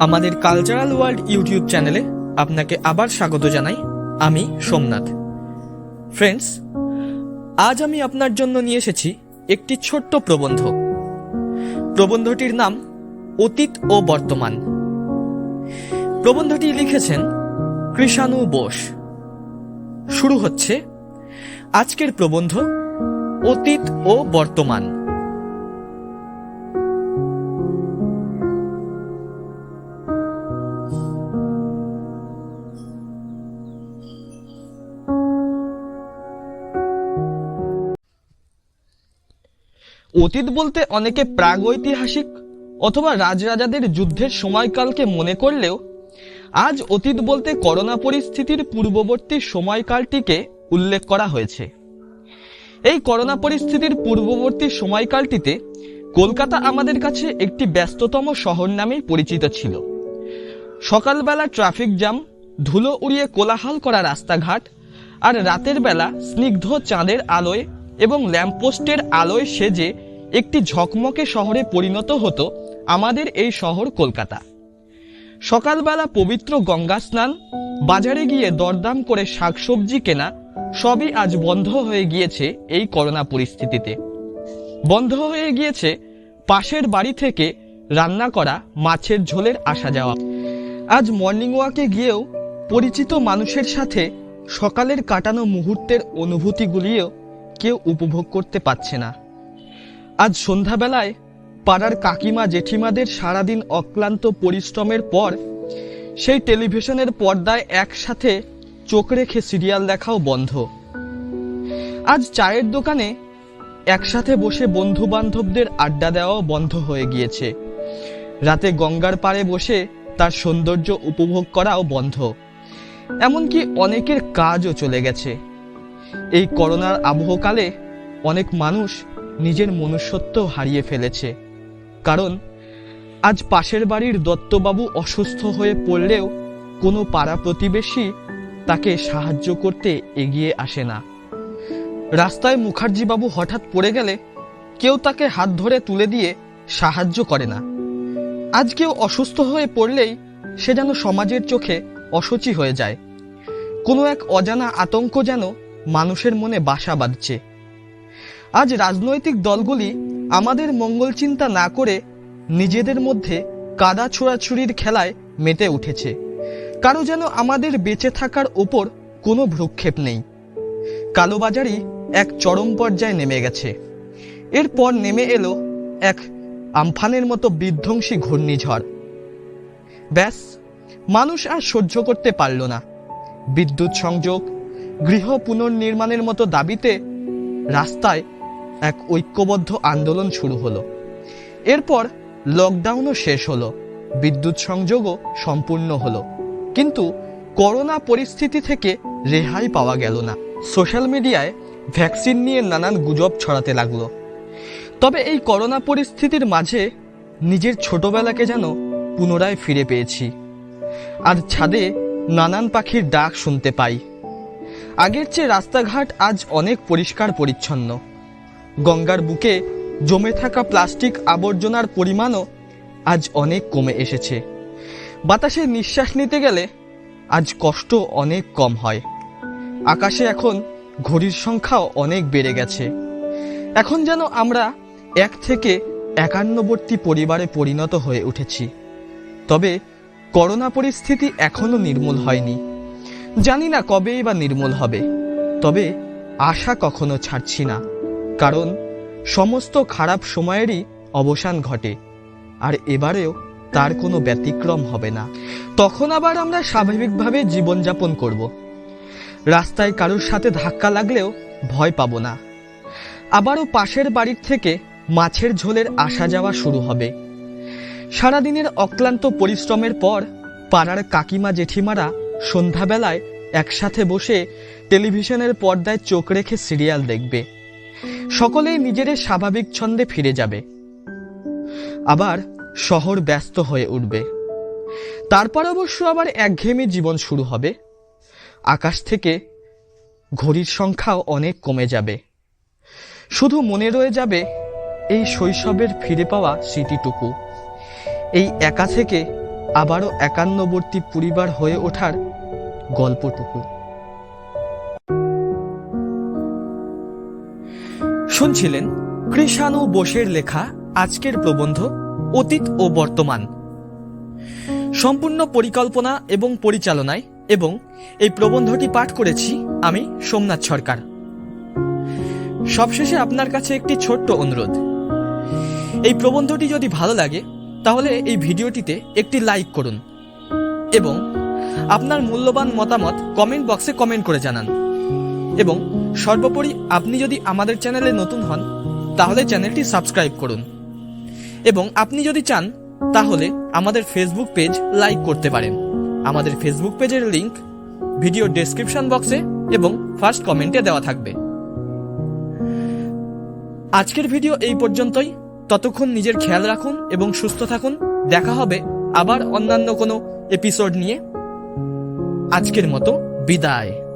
আমাদের cultural world YouTube চ্যানেলে আপনাকে আবার স্বাগত জানাই। আমি সোমনাথ। ফ্রেন্ডস আজ আমি আপনার জন্য নিয়ে এসেছি একটি ছোট্ট প্রবন্ধ। প্রবন্ধটির নাম অতীত ও বর্তমান। প্রবন্ধটি লিখেছেন কৃষাণু বোস। শুরু হচ্ছে আজকের প্রবন্ধ অতীত ও বর্তমান। অতীত বলতে অনেকে প্রাগৈতিহাসিক অথবা রাজরাজাদের যুদ্ধের সময়কালকে মনে করলেও, আজ অতীত বলতে করোনা পরিস্থিতির পূর্ববর্তী সময়কালটিকে উল্লেখ করা হয়েছে। এই করোনা পরিস্থিতির পূর্ববর্তী সময়কালটিতে কলকাতা আমাদের কাছে একটি ব্যস্ততম শহর নামেই পরিচিত ছিল। সকালবেলা ট্রাফিক জ্যাম, ধুলো উড়িয়ে কোলাহল করা রাস্তাঘাট আর রাতের বেলা স্নিগ্ধ চাঁদের আলোয় এবং ল্যাম্পপোস্টের আলোয় সেজে একটি ঝকমকে শহরে পরিণত হতো আমাদের এই শহর কলকাতা। সকালবেলা পবিত্র গঙ্গা স্নান, বাজারে গিয়ে দরদাম করে শাকসবজি কেনা, সবই আজ বন্ধ হয়ে গিয়েছে এই করোনা পরিস্থিতিতে। বন্ধ হয়ে গিয়েছে পাশের বাড়ি থেকে রান্না করা মাছের ঝোলের আসা যাওয়া। আজ মর্নিং ওয়াকে গিয়েও পরিচিত মানুষের সাথে সকালের কাটানো মুহূর্তের অনুভূতিগুলিও কেউ উপভোগ করতে পারছে না। আজ সন্ধ্যাবেলায় পাড়ার কাকিমা জেঠিমাদের সারাদিন অক্লান্ত পরিশ্রমের পর সেই টেলিভিশনের পর্দায় একসাথে চোখ রেখে সিরিয়াল দেখাও বন্ধ। আজ চায়ের দোকানে একসাথে বসে বন্ধু বান্ধবদের আড্ডা দেওয়াও বন্ধ হয়ে গিয়েছে। রাতে গঙ্গার পাড়ে বসে তার সৌন্দর্য উপভোগ করাও বন্ধ। এমনকি অনেকের কাজও চলে গেছে। এই করোনার আবহকালে অনেক মানুষ নিজের মনুষ্যত্ব হারিয়ে ফেলেছে। কারণ আজ পাশের বাড়ির দত্তবাবু অসুস্থ হয়ে পড়লেও কোনো পাড়া প্রতিবেশী তাকে সাহায্য করতে এগিয়ে আসে না। রাস্তায় মুখার্জিবাবু হঠাৎ পড়ে গেলে কেউ তাকে হাত ধরে তুলে দিয়ে সাহায্য করে না। আজ কেউ অসুস্থ হয়ে পড়লেই সে যেন সমাজের চোখে অসুচি হয়ে যায়। কোনো এক অজানা আতঙ্ক যেন মানুষের মনে বাসা বাঁধছে। আজ রাজনৈতিক দলগুলি আমাদের মঙ্গল চিন্তা না করে নিজেদের মধ্যে কাদা ছোড়াছুরির খেলায় মেতে উঠেছে। কারও যেন আমাদের বেঁচে থাকার ওপর কোনো ভ্রুক্ষেপ নেই। কালোবাজারি এক চরম পর্যায়ে নেমে গেছে। এরপর নেমে এলো এক আমফানের মতো বিধ্বংসী ঘূর্ণিঝড়। ব্যাস, মানুষ আর সহ্য করতে পারল না। বিদ্যুৎ সংযোগ গৃহ পুনর্নির্মাণের মতো দাবিতে রাস্তায় এক ঐক্যবদ্ধ আন্দোলন শুরু হলো। এরপর লকডাউনও শেষ হলো, বিদ্যুৎ সংযোগও সম্পূর্ণ হলো। কিন্তু করোনা পরিস্থিতি থেকে রেহাই পাওয়া গেল না। সোশ্যাল মিডিয়ায় ভ্যাকসিন নিয়ে নানান গুজব ছড়াতে লাগল। তবে এই করোনা পরিস্থিতির মাঝে নিজের ছোটবেলাকে যেন পুনরায় ফিরে পেয়েছি। আর ছাদে নানান পাখির ডাক শুনতে পাই। আগের চেয়ে রাস্তাঘাট আজ অনেক পরিষ্কার পরিচ্ছন্ন। গঙ্গার বুকে জমে থাকা প্লাস্টিক আবর্জনার পরিমাণও আজ অনেক কমে এসেছে। বাতাসে নিঃশ্বাস নিতে গেলে আজ কষ্ট অনেক কম হয়। আকাশে এখন ঘড়ির সংখ্যাও অনেক বেড়ে গেছে। এখন যেন আমরা এক থেকে একান্নবর্তী পরিবারে পরিণত হয়ে উঠেছি। তবে করোনা পরিস্থিতি এখনও নির্মূল হয়নি। জানি না কবেই বা নির্মূল হবে। তবে আশা কখনো ছাড়ছি না, কারণ সমস্ত খারাপ সময়েরই অবসান ঘটে, আর এবারেও তার কোনো ব্যতিক্রম হবে না। তখন আবার আমরা স্বাভাবিকভাবে জীবনযাপন করব। রাস্তায় কারোর সাথে ধাক্কা লাগলেও ভয় পাবো না। আবারও পাশের বাড়ির থেকে মাছের ঝোলের আসা যাওয়া শুরু হবে। সারাদিনের অক্লান্ত পরিশ্রমের পর পাড়ার কাকিমা জেঠিমারা সন্ধ্যাবেলায় একসাথে বসে টেলিভিশনের পর্দায় চোখ রেখে সিরিয়াল দেখবে। সকলেই নিজের স্বাভাবিক ছন্দে ফিরে যাবে। আবার শহর ব্যস্ত হয়ে উঠবে। তারপর অবশ্য আবার একঘেয়েমি জীবন শুরু হবে। আকাশ থেকে ঘড়ির সংখ্যাও অনেক কমে যাবে। শুধু মনে রয়ে যাবে এই শৈশবের ফিরে পাওয়া স্মৃতিটুকু। এই একা থেকে আবারও একান্নবর্তী পরিবার হয়ে ওঠার গল্পটুকু। শুনছিলেন কৃষাণু বোসের লেখা আজকের প্রবন্ধ, অতীত ও বর্তমান। সম্পূর্ণ পরিকল্পনা এবং পরিচালনায় এবং এই প্রবন্ধটি পাঠ করেছি আমি সোমনাথ সরকার। সবশেষে আপনার কাছে একটি ছোট্ট অনুরোধ। এই প্রবন্ধটি যদি ভালো লাগে, তাহলে এই ভিডিওটিতে একটি লাইক করুন এবং আপনার মূল্যবান মতামত কমেন্ট বক্সে কমেন্ট করে জানান। এবং সর্বোপরি আপনি যদি আমাদের চ্যানেলে নতুন হন, তাহলে চ্যানেলটি সাবস্ক্রাইব করুন। এবং আপনি যদি চান, তাহলে আমাদের ফেসবুক পেজ লাইক করতে পারেন। আমাদের ফেসবুক পেজের লিংক ভিডিও ডেসক্রিপশন বক্সে এবং ফার্স্ট কমেন্টে দেওয়া থাকবে। আজকের ভিডিও এই পর্যন্তই। ততক্ষণ নিজের খেয়াল রাখুন এবং সুস্থ থাকুন। দেখা হবে আবার অন্যান্য কোনো এপিসোড নিয়ে। আজকের মতো বিদায়।